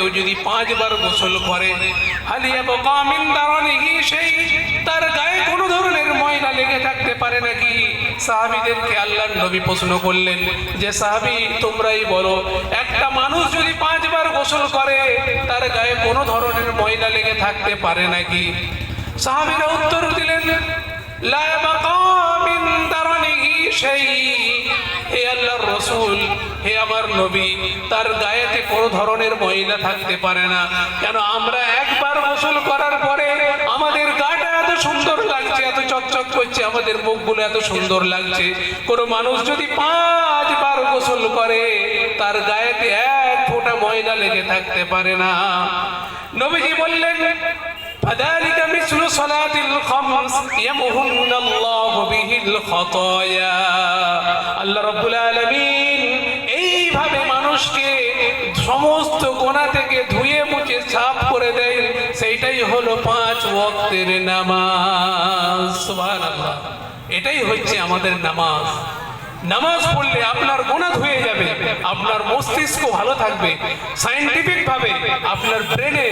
কেউ যদি পাঁচবার গোসল করে সেই, তার গায়ে কোনো ধরনের ময়লা লেগে থাকতে পারে নাকি? সাহাবীদেরকে আল্লাহর নবী প্রশ্ন করলেন যে, সাহাবী, তোমরাই বলো, একটা মানুষ যদি পাঁচবার গোসল করে, তার গায়ে কোনো ধরনের ময়লা লেগে থাকতে পারে নাকি? সাহাবীরা উত্তর দিলেন সেই, হে আল্লাহর রসুল হে আমার নবী তার গায়েতে কোনো ধরনের মহিলা থাকতে পারে না কেন আমরা একবার গোসল করার পরে আমাদের গাটা এত সুন্দর লাগছে এত চকচক করছে আমাদের মুখগুলো এত সুন্দর লাগছে কোনো মানুষ যদি পাঁচবার গোসল করে তার গায়েতে এক ফোঁটা ময়লা লেগে থাকতে পারে না নবীজি বললেন فذلك مثل صلاة الخمس يمهن الله به الخطايا আল্লাহ রব্বুল আলামিন এইভাবে মানুষকে সমস্ত গোনা থেকে ধুয়ে মুছে সাফ করে দেয়। সেইটাই হলো পাঁচ ওয়াক্তের নামাজ। সুবহানাল্লাহ। এটাই হচ্ছে আমাদের নামাজ। নামাজ পড়লে আপনার গোনা ধুয়ে যাবে, আপনার মস্তিষ্ক ভালো থাকবে সাইন্টিফিক ভাবে আপনার ব্রেনে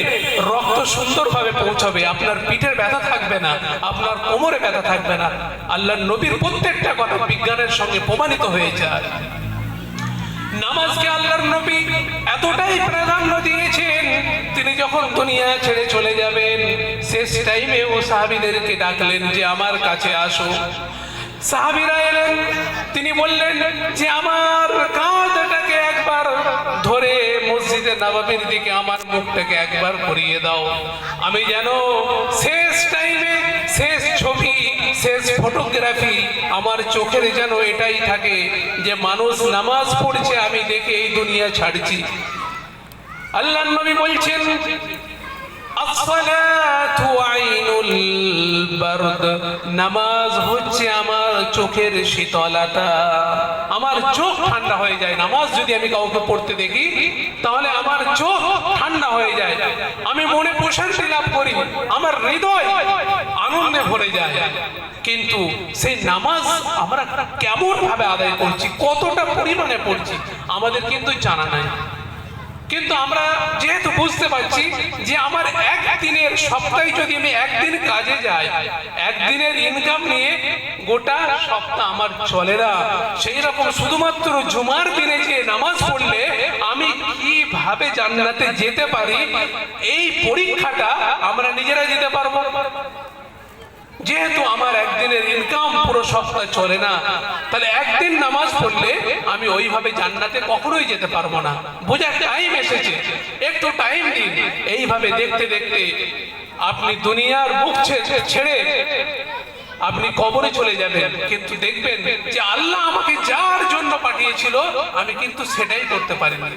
রক্ত সুন্দরভাবে পৌঁছাবে, আপনার পিঠের ব্যথা থাকবে না, আপনার কোমরে ব্যথা থাকবে না। আল্লাহর নবীর প্রত্যেকটা কথা বিজ্ঞানের সঙ্গে প্রমাণিত হয়ে যায়। নামাজকে আল্লাহর নবী এতটাই প্রাধান্য দিয়েছেন, তিনি যখন দুনিয়া ছেড়ে চলে যাবেন, শেষ টাইমে ও সাহাবিদেরকে ডাকলেন যে, আমার কাছে আসো। সাহাবিরা এলেন, তিনি বললেন যে, আমার কাঁধটাকে একবার ধরে মসজিদে নবাবির দিকে আমার মুখটাকে একবার করিয়ে দাও। আমি যেন শেষ টাইমে শেষ ছবি, শেষ ফটোগ্রাফি আমার চোখের যেন এটাই থাকে যে মানুষ নামাজ পড়ছে, আমি দেখে এই দুনিয়া ছাড়ছি। আল্লাহ নবী বলছেন নামাজ হচ্ছে আমার চোখের শীতলতা আমার চোখ ঠান্ডা হয়ে যায়। নামাজ যদি আমি কাউকে পড়তে দেখি, তাহলে আমার চোখ ঠান্ডা হয়ে যায়। আমি মনে প্রশান্তি লাভ করি। আমার হৃদয় আনন্দে ভরে যায়। কিন্তু সেই নামাজ আমরা কেমন ভাবে আদায় করছি, কতটা পরিমাণে পড়ছি, আমাদের কিন্তু জানা নাই। কিন্তু আমরা যেহেতু বুঝতে পারছি যে আমার একদিনের সপ্তাহে যদি আমি একদিন কাজে যাই, একদিনের ইনকাম নিয়ে গোটা সপ্তাহ আমার চলে না। সেই রকম শুধুমাত্র জুমার দিনে যে নামাজ পড়লে আমি কীভাবে জান্নাতে যেতে পারি, এই পরীক্ষাটা আমরা নিজেরা যেতে পারব? যেহেতু আমার একদিনের ইনকাম পুরো সপ্তাহ চলে না, তাহলে একদিন নামাজ পড়লে আমি ওইভাবে জান্নাতে কখনোই যেতে পারব না। বোঝার টাইম এসেছে। একটু টাইম দিন। এইভাবে দেখতে দেখতে আপনি দুনিয়ার মুখ ছেড়ে আপনি কবরে চলে যাবেন। কিন্তু দেখবেন যে আল্লাহ আমাকে যার জন্য পাঠিয়েছিল, আমি কিন্তু সেটাই করতে পারিনি।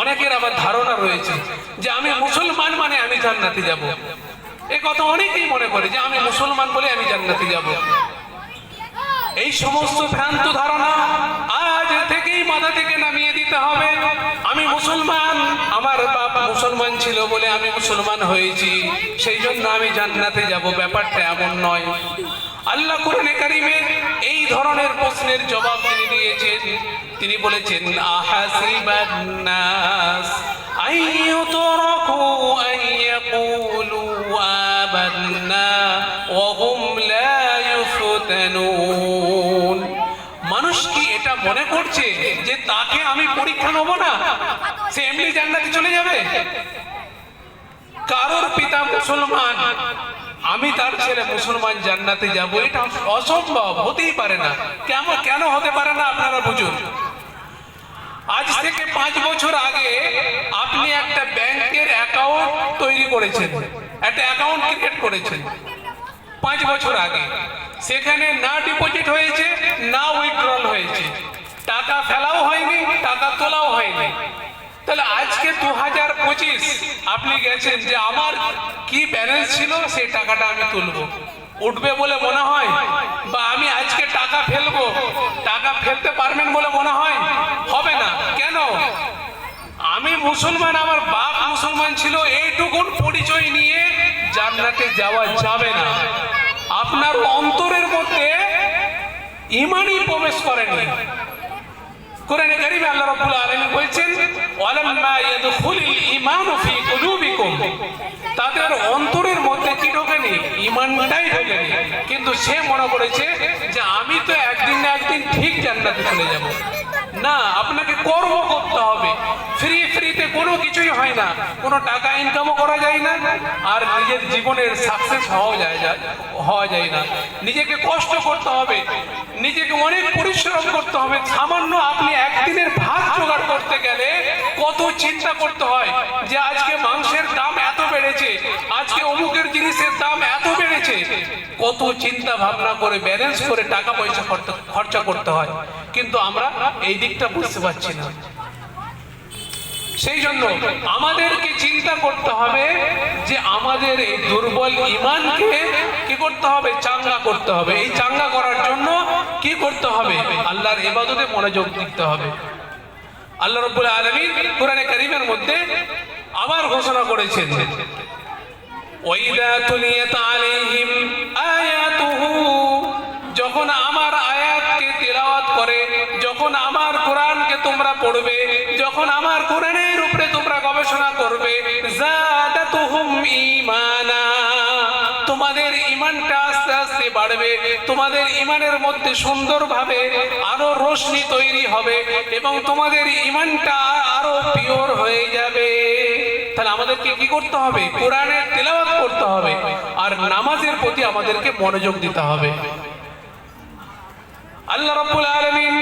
অনেকের আবার ধারণা রয়েছে যে আমি মুসলমান মানে আমি জান্নাতে যাব। এ কথা অনেকেই মনে করে যে আমি মুসলমান বলে আমি জান্নাতে যাব। এই সমস্ত ভ্রান্ত ধারণা আজ থেকেই মাথা থেকে নামিয়ে দিতে হবে। আমি মুসলমান, আমার বাপ মুসলমান ছিল বলে আমি মুসলমান হয়েছি। সেই জন্য আমি জান্নাতে যাব, ব্যাপারটা এমন নয়। আল্লাহ কোরআনে কারিমে এই ধরনের প্রশ্নের জবাব তিনি দিয়েছেন। তিনি বলেছেন, আহাসিবান নাস আইয়ুতরাকু আইয়াকুলু ওয়া হুম লা ইউফতানুন মানুষ কি এটা মনে করছে যে তাকে আমি পরীক্ষা নেব না? সে এমনি জান্নাতে চলে যাবে? কারোর পিতা মুসলমান, আমি তার ছেলে মুসলমান জান্নাতে যাব, এটা অসম্ভব, হতেই পারে না। কেমন কেন হতে পারে না আপনারা বুঝুন। আজ থেকে পাঁচ বছর আগে আপনি একটা ব্যাংকের অ্যাকাউন্ট তৈরি করেছেন। একটা অ্যাকাউন্ট ক্রিয়েট করেছেন পাঁচ বছর আগে। সেখানে না ডিপোজিট হয়েছে, না উইথড্রল হয়েছে। টাকা ফেলাও হয়নি, টাকা তোলাও হয়নি। তাহলে আজকে দু হাজার পঁচিশ আপনি গেছেন যে আমার কি ব্যালেন্স ছিল, সেই টাকাটা আমি তুলবো। উঠবে বলে মনে হয়? বা আমি আজকে টাকা ফেলব? টাকা ফেলতে পারবেন বলে মনে হয়? মুসলমান, আমার বাপ মুসলমান ছিল, এইটুকুন পরিচয় নিয়ে জান্নাতে যাওয়া যাবে না। আপনার অন্তরের মধ্যে ইমানই প্রবেশ করেনি। কোরআনে কারিমে আল্লাহ রাব্বুল আলামিন বলছেন, ওয়ালাম্মা ইয়াদখুলিল ঈমানু ফি কুলুবিকুম। তাদের অন্তরের মধ্যে কি ঢোকেনি? ইমানটাই ঢোকেনি। কিন্তু সে মনে করেছে যে, আমি তো একদিন না একদিন ঠিক জান্নাতে চলে যাব। না, আপনাকে কর্ম করতে হবে। ফ্রি ফ্রিতে কোনো কিছুই হয় না। কোনো টাকা ইনকামও করা যায় না, আর নিজের জীবনের সাকসেস হওয়া যায় হওয়া যায় না। নিজেকে কষ্ট করতে হবে, নিজেকে অনেক পরিশ্রম করতে হবে। সামান্য আপনি একদিনের ভাত জোগাড় করতে গেলে কত চিন্তা করতে হয় যে আজকে মাংসের দাম এত বেড়েছে, আজকে অমুকের জিনিসের দাম এত বেড়েছে। কত চিন্তা ভাবনা করে ব্যালেন্স করে টাকা পয়সা খরচা করতে হয়। কিন্তু আমরা এই দিকটা বুঝতে পারছি না। সেই জন্য আমাদেরকে চিন্তা করতে হবে যে আমাদের এই দুর্বল ইমানকে কি করতে হবে? চাঙ্গা করতে হবে। এই চাঙ্গা করার জন্য কি করতে হবে? আল্লাহর ইবাদতে মনোযোগ দিতে হবে। আল্লাহ রাব্বুল আলামিন কোরআনে কারীমের মধ্যে আবার ঘোষণা করেছেন, ওয়াইদা তুলিয়াত আলাইহিম আয়াতুহু যখন আমার করে যখন আমার কোরআনকে তোমরা পড়বে, যখন আমার কোরআনের উপরে তোমরা গবেষণা করবে তোমাদের ইমানটা আস্তে আস্তে বাড়বে, তোমাদের ইমানের মধ্যে সুন্দরভাবে আরও রোশনি তৈরি হবে এবং তোমাদের ইমানটা আরও পিওর হয়ে যাবে। তাহলে আমাদেরকে কি করতে হবে? কোরআনের তেলাওয়াত করতে হবে আর নামাজের প্রতি আমাদেরকে মনোযোগ দিতে হবে। আল্লাহ রাব্বুল আলামিন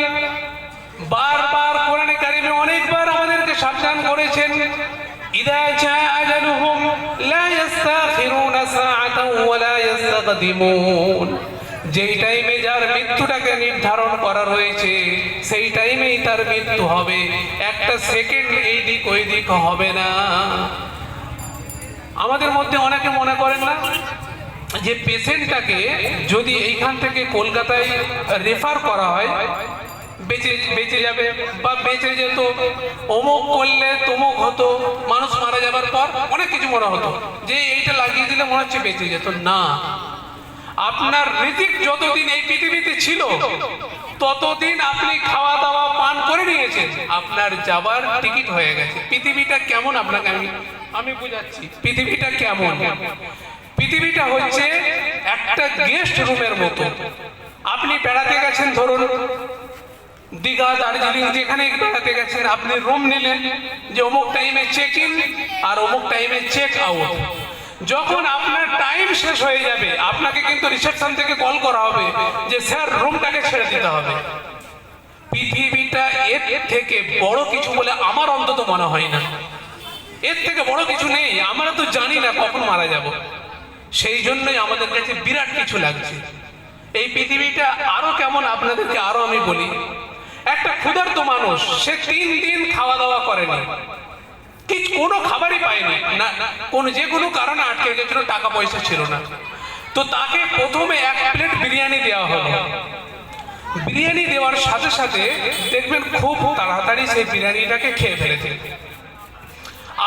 বারবার কোরআনে কারিমে অনেকবার আমাদেরকে সাবধান করেছেন। জা আজালুহুম, লা ইস্তাখিরুনা সাআতাও ওয়া লা ইস্তাকদিমুন যেই টাইমে যার মৃত্যুটাকে নির্ধারণ করা রয়েছে, সেই টাইমেই তার মৃত্যু হবে। একটা সেকেন্ড এই দিক ওই দিক হবে না। আমাদের মধ্যে অনেকে মনে করেন না যে পেশেন্টটাকে যদি এইখান থেকে কলকাতায় রেফার করা হয় বেঁচে বেঁচে যাবে বা বেঁচে যেত, অমুক করলে তমুক হতো, মানুষ মারা যাবার পর অনেক কিছু মনে হতো। যে এইটা লাগিয়ে দিলে মনে হচ্ছে বেঁচে যেত। না। আপনার রিজিক যতদিন এই পৃথিবীতে ছিল, ততদিন আপনি খাওয়া দাওয়া পান করে নিয়েছেন। আপনার যাবার টিকিট হয়ে গেছে। পৃথিবীটা কেমন আপনাকে আমি আমি বুঝাচ্ছি। পৃথিবীটা কেমন? পৃথিবীটা হচ্ছে একটা গেস্ট রুমের মতো। আপনি বেড়াতে গেছেন, ধরুন দীঘা, দার্জিলিং যেখানে বেড়াতে গেছেন, আপনি রুম নিলেন যে অমুক টাইমে চেক ইন আর অমুক টাইমে চেক আউট যখন আপনার টাইম শেষ হয়ে যাবে, আপনাকে কিন্তু রিসেপশন থেকে কল করা হবে যে, স্যার রুমটাকে ছেড়ে দিতে হবে। পৃথিবীটা এর থেকে বড় কিছু বলে আমার অন্তত মনে হয় না। এর থেকে বড় কিছু নেই, আমরা তো জানি না কখন মারা যাব। সেই জন্যই আমাদের কাছে বিরাট কিছু লাগছে। এই পৃথিবীটা আরও কেমন, আপনাদেরকে আরও আমি বলি। একটা ক্ষুধার্ত মানুষ, সে তিন দিন খাওয়া দাওয়া করেনি। ঠিক কোনো খাবারই পায়নি। না, কোনো যে কোনো কারণে আটকে গেছিল টাকা পয়সা ছিল না। তো তাকে প্রথমে এক প্লেট বিরিয়ানি দেওয়া হলো। বিরিয়ানি দেওয়ার সাথে সাথে দেখবেন খুব তাড়াতাড়ি সেই বিরিয়ানিটাকে খেয়ে ফেলেছে।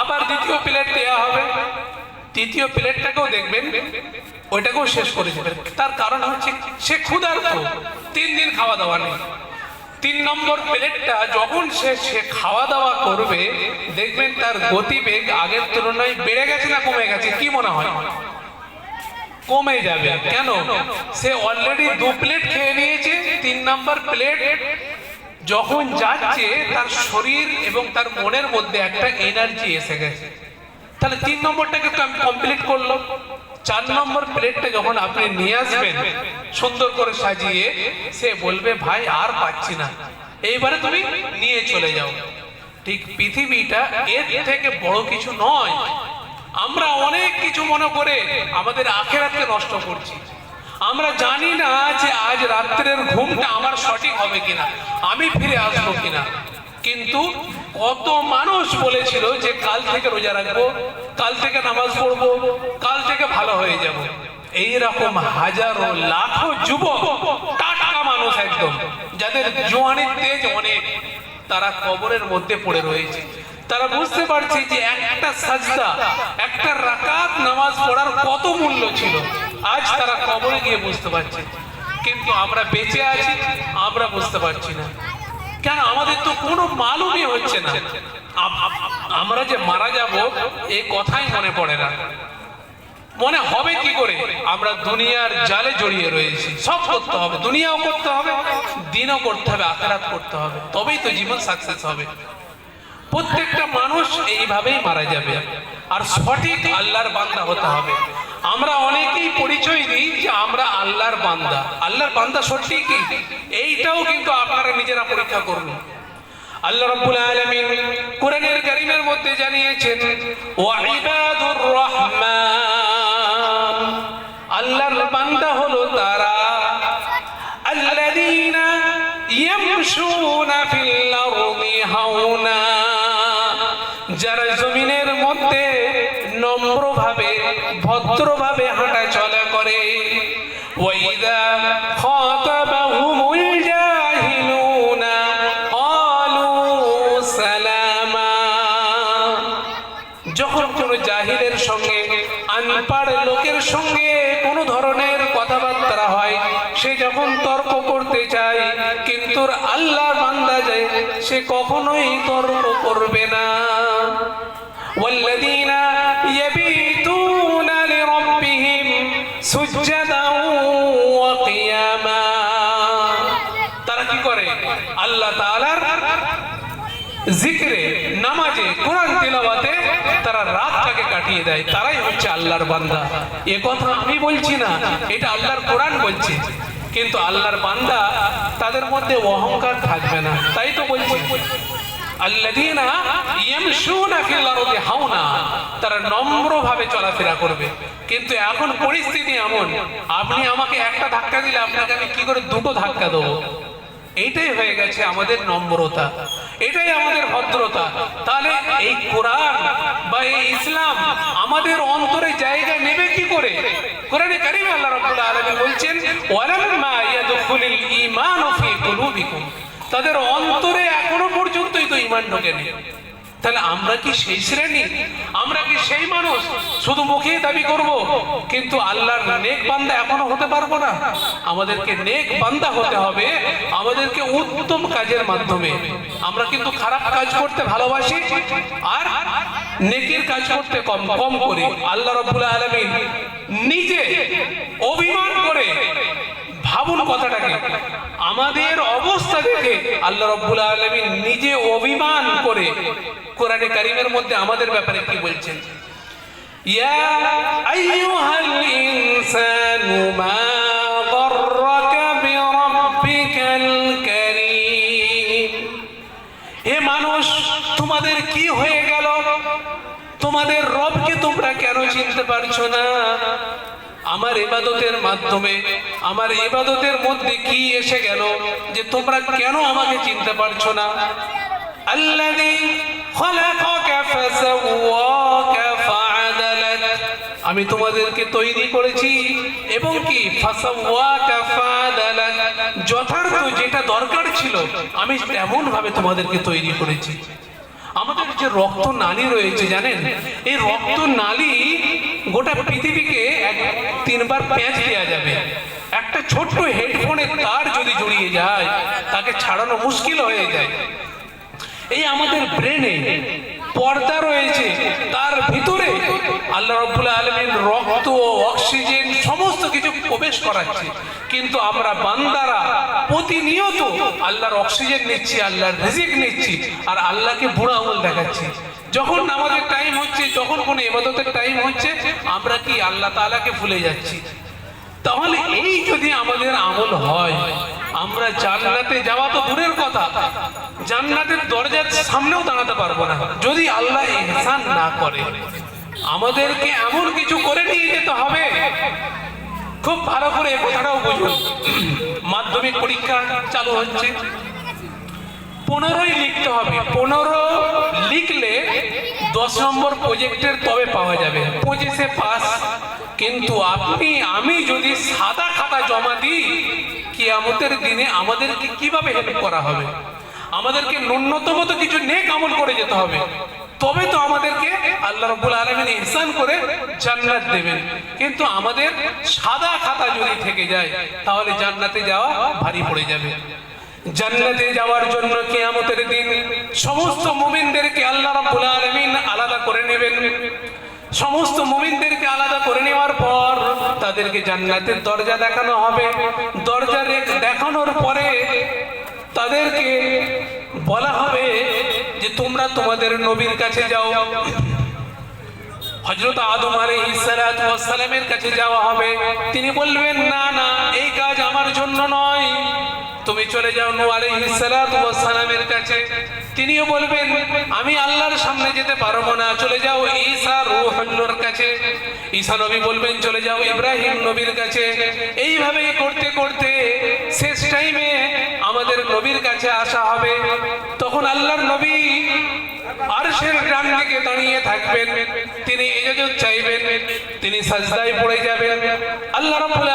আবার দ্বিতীয় প্লেট দেওয়া হবে। তৃতীয় প্লেটটাকেও দেখবেন, ওইটাকেও শেষ করে দেবেন তার কারণ হচ্ছে সে ক্ষুধার্ত, তিন দিন খাওয়া দাওয়া নেই। তিন নম্বর প্লেটটা যখন সে সে খাওয়া দাওয়া করবে, দেখবেন তার গতিবেগ আগের তুলনায় বেড়ে গেছে না কমে গেছে? কি মনে হয়? কমে যাবে। কেন? সে অলরেডি দু প্লেট খেয়ে নিয়েছে, তিন নম্বর প্লেট যখন যাচ্ছে, তার শরীর এবং তার মনের মধ্যে একটা এনার্জি এসে গেছে। তাহলে তিন নম্বরটাকে কমপ্লিট করল চার নম্বর প্লেটটা যখন আপনি নিয়ে আসবেন, সুন্দর করে সাজিয়ে, সে বলবে, ভাই, আর পাচ্ছি না। এইবারে তুমি নিয়ে চলে যাও। ঠিক পৃথিবীটা এর থেকে বড় কিছু নয়। আমরা অনেক কিছু মনে করে আমাদের আখেরাতকে নষ্ট করছি। আমরা জানি না যে আজ রাত্রের ঘুমটা আমার সঠিক হবে কিনা, আমি ফিরে আসব কিনা। কিন্তু কত মানুষ বলেছিল যে কাল থেকে রোজা রাখব? কাল থেকে নামাজ পড়ব, কাল থেকে ভালো হয়ে যাব। এই রকম হাজারো, লাখো যুবক, টাটকা মানুষ একদম, যাদের জোয়ানের তেজ অনেক, তারা কবরের মধ্যে পড়ে রয়েছে। তারা বুঝতে পারছে যে একটা সাজদা, একটা রাকাত নামাজ পড়ার কত মূল্য ছিল। আজ তারা কবরে গিয়ে বুঝতে পারছে। কিন্তু আমরা বেঁচে আছি, আমরা বুঝতে পারছি না। কেন? আমাদের তো কোনো মালুমই হচ্ছে না। আমরা যে মারা যাব এই কথাই মনে পড়ে না। মনে হবে কি করে? আমরা দুনিয়ার জালে জড়িয়ে রয়েছি। সব করতে হবে। দুনিয়াও করতে হবে, দিনও করতে হবে, আখেরাত করতে হবে। তবেই তো জীবন সাকসেস হবে। প্রত্যেকটা মানুষ এইভাবেই মারা যাবে। আর সঠিক আল্লাহর বান্দা হতে হবে। আমরা অনেকেই পরিচয় দিই যে আমরা আল্লাহর বান্দা। আল্লাহর বান্দা সত্যি কি? এইটাও কিন্তু আপনারা নিজেরা পরীক্ষা করুন। আল্লাহ রাব্বুল কোরআনের মধ্যে জানিয়েছেন আল্লাহর তারা হাওনা। যারা জমিনের মধ্যে নম্রভাবে ভদ্রভাবে হাঁটা সঙ্গে কোনো ধরনের কথাবার্তা হয় সে যখন তর্ক করতে চায় কিন্তু আল্লাহ বান্দা যায় সে কখনোই তর্ক করবে না والذين يبيتون لربهم سجدا وقياما তারা কি করে আল্লাহ তাআলার জিক্রে নামাজে কোরআন তেলাওয়াতে তারা রাতটাকে কাটিয়ে দেয়, তারাই হচ্ছে আল্লাহর বান্দা। এ কথা আমি বলছি না, এটা আল্লাহর কোরআন বলছে। কিন্তু আল্লাহর বান্দা তাদের মধ্যে অহংকার থাকবে না, তাই তো বলছি। চলাফেরা করবে। কিন্তু এখন পরিস্থিতি এমন, আপনি আমাকে একটা ধাক্কা দিলে আপনাকে আমি কি করে দুটো ধাক্কা দেবো? এইটাই হয়ে গেছে আমাদের নম্রতা। এটাই আমাদের ভদ্রতা। তাহলে এই কোরআন বা এই ইসলাম আমাদের অন্তরে জায়গা নেবে কি করে? কোরআনে কারিম আল্লাহ রাব্বুল আলামিন বলছেন ওয়ালাম্মা ইয়াদখুলুল ঈমানু ফি কুলুবিকুম। তাদের অন্তরে এখনও পর্যন্তই তো ঈমান ঢোকেনি। তাহলে আমরা কি সেই শ্রেণি? আমরা কি সেই মানুষ? শুধু মুখে দাবি করব। কিন্তু আল্লাহর নেক বান্দা এখনও হতে পারব না। আমাদেরকে নেক বান্দা হতে হবে। আমাদেরকে উত্তম কাজের মাধ্যমে। আমরা কিন্তু খারাপ কাজ করতে ভালোবাসি আর নেকির কাজ করতে কম কম করি। আল্লাহ রব্বুল আলামিন নিজে অভিমান করে ভাবুন কথাটাকে। আমাদের অবস্থা দেখে আল্লাহ রব্বুল আলমিন নিজে অভিমান করে কোরআনে কারিমের মধ্যে আমাদের ব্যাপারে কি বলছেন? ইয়া আইয়ুহাল ইনসানু মা তোমাদের কি হয়ে গেল? তোমাদের রবকে তোমরা কেন চিনতে পারছ না? আমার ইবাদতের মাধ্যমে, আমার ইবাদতের মধ্যে কি এসে গেল যে তোমরা কেন আমাকে চিনতে পারছ না? আমি তোমাদেরকে তৈরি করেছি এবং কি? যথার্থ যেটা দরকার ছিল, আমি তেমন ভাবে তোমাদেরকে তৈরি করেছি। আমাদের যে রক্ত নালী রয়েছে, জানেন? এই রক্ত নালী গোটা পৃথিবীকে তিনবার প্যাঁচ দেওয়া যাবে। একটা ছোট্ট হেডফোনে তার যদি জড়িয়ে যায়, তাকে ছাড়ানো মুশকিল হয়ে যায়। এই আমাদের ব্রেনে পর্দা রয়েছে। তার ভিতরে আল্লাহ রব্বুল আলমিন রক্ত অক্সিজেন সমস্ত কিছু প্রবেশ করাচ্ছে। কিন্তু আমরা বান্দারা প্রতিনিয়ত আল্লাহর অক্সিজেন নিচ্ছি, আল্লাহর রিজিক নিচ্ছি আর আল্লাহকে বুড়া আমল দেখাচ্ছি। যখন আমাদের টাইম হচ্ছে, যখন কোনো এবাদতের টাইম হচ্ছে, আমরা কি আল্লাহ তাআলাকে ভুলে যাচ্ছি? তাহলে এই যদি আমাদের আমল হয়, আমরা জান্নাতে যাওয়া তো দূরের কথা জান্নাতের দরজার সামনেও দাঁড়াতে পারব না। যদি আল্লাহ ইহসান না করে, আমাদেরকে এমন কিছু করে নিয়ে যেতে হবে। খুব ভালো করে কথাটাও বুঝুন। মাধ্যমিক পরীক্ষা চালু হচ্ছে। পনেরোই লিখতে হবে। পনেরো লিখলে দশ নম্বর প্রজেক্টের তবে পাওয়া যাবে। পঁচিশে পাস কিন্তু আপনি, আমি যদি সাদা খাতা জমা দিই, কিয়ামতের দিনে আমাদেরকে কীভাবে হেল্প করা হবে? আমাদেরকে ন্যূনতম তো কিছু নেক আমল করে যেতে হবে। তবে তো আমাদেরকে আল্লাহ রব্বুল আলমিন ইহসান করে জান্নাত দেবেন। কিন্তু আমাদের সাদা খাতা যদি থেকে যায়, তাহলে জান্নাতে যাওয়া ভারী পড়ে যাবে। জান্নাতে যাওয়ার জন্য কেয়ামতের দিন সমস্ত মুমিনদেরকে আল্লাহ রাব্বুল আলামিন আলাদা করে নেবেন। সমস্ত মুমিনদেরকে আলাদা করে নেওয়ার পর তাদেরকে জান্নাতের দরজা দেখানো হবে। দরজা দেখানোর পরে তাদেরকে বলা হবে যে তোমরা তোমাদের নবীর কাছে যাও। হজরত আদম আলাইহিসসালামের কাছে যাওয়া হবে। তিনি বলবেন, না না, এই কাজ আমার জন্য নয়। তুমি চলে যাও নূহ আলাইহিসসালামের কাছে। তিনিও বলবেন, আমি আল্লাহর সামনে যেতে পারব না, চলে যাও ঈসা রূহুল্লাহর কাছে। ঈসা নবী বলবেন, চলে যাও ইব্রাহিম নবীর কাছে। এইভাবে করতে করতে শেষ টাইমে আমাদের নবীর কাছে আসা হবে। তখন আল্লাহর নবী আরশের ডান দিকে দাঁড়িয়ে থাকবেন। তিনি ইজাজত চাইবেন, তিনি সাজদায় পড়ে যাবেন। আল্লাহ রাব্বুল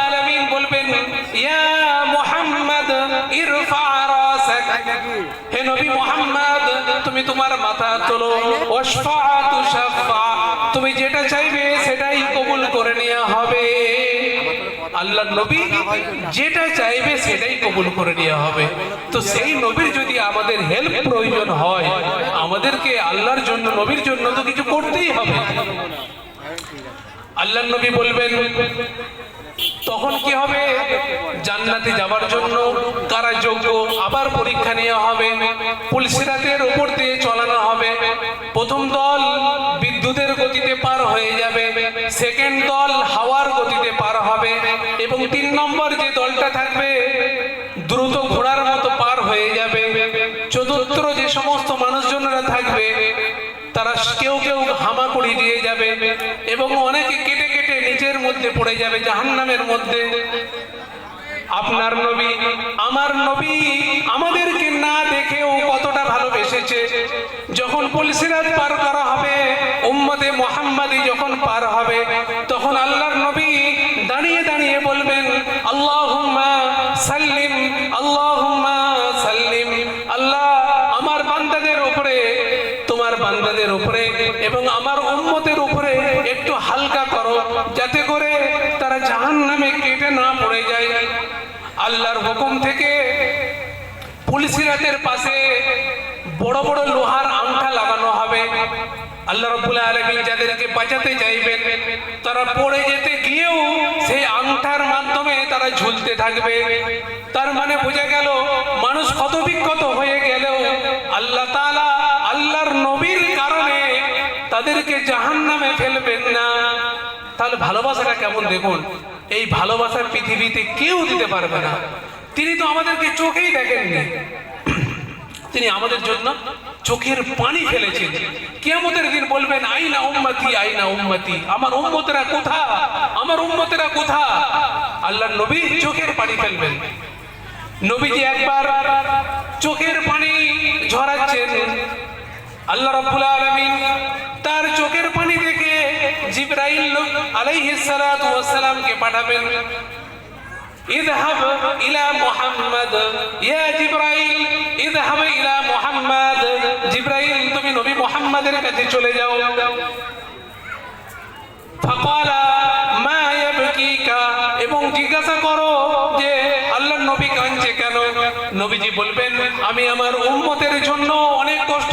মুহাম্মদ তুমি তোমার মাথা তোলো। তুমি যেটা চাইবে সেটাই কবুল করে নেওয়া হবে। আল্লাহ নবী যেটা চাইবে সেটাই কবুল করে নেওয়া হবে। তো সেই নবীর যদি আমাদের হেল্প প্রয়োজন হয় আমাদেরকে আল্লাহর জন্য নবীর জন্য তো কিছু করতেই হবে। আল্লাহ নবী বলবেন তখন কি হবে? জান্নাতে যাওয়ার জন্য কারা যোগ্য? আবার পরীক্ষা নেওয়া হবে। পুলসিরাতের উপর দিয়ে চলানো হবে। প্রথম দল বিদ্যুতের গতিতে পার হয়ে যাবে। সেকেন্ড দল হাওয়ার গতিতে পার হবে। এবং তিন নম্বর যে দলটা থাকবে, দ্রুত ঘোড়ার মতো পার হয়ে যাবে। চতুর্থ যে সমস্ত মানুষজনেরা থাকবে, তারা কেউ কেউ হামাকুড়ি দিয়ে যাবে। এবং অনেকে কেটে নিচের মধ্যে পড়ে যাবে, জাহান্নামের মধ্যে। আপনার নবী, আমার নবী আমাদেরকে না দেখেও কতটা ভালোবেসেছে। যখন পুলিশের পার থেকে পুলিশিরাতের পাশে বড় বড় লোহার আংটা লাগানো হবে। আল্লাহ রব্বুল আলমী যাদেরকে বাঁচাতে চাইবেন, তারা পড়ে যেতে গিয়েও সেই আংটার মাধ্যমে তারা ঝুলতে থাকবে। তার মানে বোঝা গেল, মানুষ কত বিক্ষত হয়ে গেলেও আল্লাহ তাআলা আল্লাহর নবীর কারণে তাদেরকে জাহান নামে ফেলবেন না। তাহলে ভালোবাসাটা কেমন দেখুন? এই ভালোবাসার পৃথিবীতে কেউ দিতে পারবে না। তিনি তো আমাদেরকে চোখেই দেখেননি। তিনি আমাদের জন্য চোখের পানি ফেলেছেন। কেমতের দিন বলবেন, আইনা উম্মতি আইনা উম্মতি। আমার উম্মতেরা কোথা? আমার উম্মতেরা কোথা? আল্লাহ নবী চোখের পানি ফেলবেন। নবীজি একবার চোখের পানি ঝরাচ্ছেন। আল্লাহ রাব্বুল আলামিন তার চোখের পানি দেখে জিবরাইল আলাইহিস সালাতু ওয়াস সালামকে পাঠাবেন। اذهب الى محمد يا جبرائيل اذهب الى محمد জিব্রাইল তুমি নবী মুহাম্মাদের কাছে চলে যাও فقال ما يبكيك এবং জিজ্ঞাসা করো যে আল্লাহর নবী কাঁদছে কেন নবীজি বলবেন আমি আমার উম্মতের জন্য অনেক কষ্ট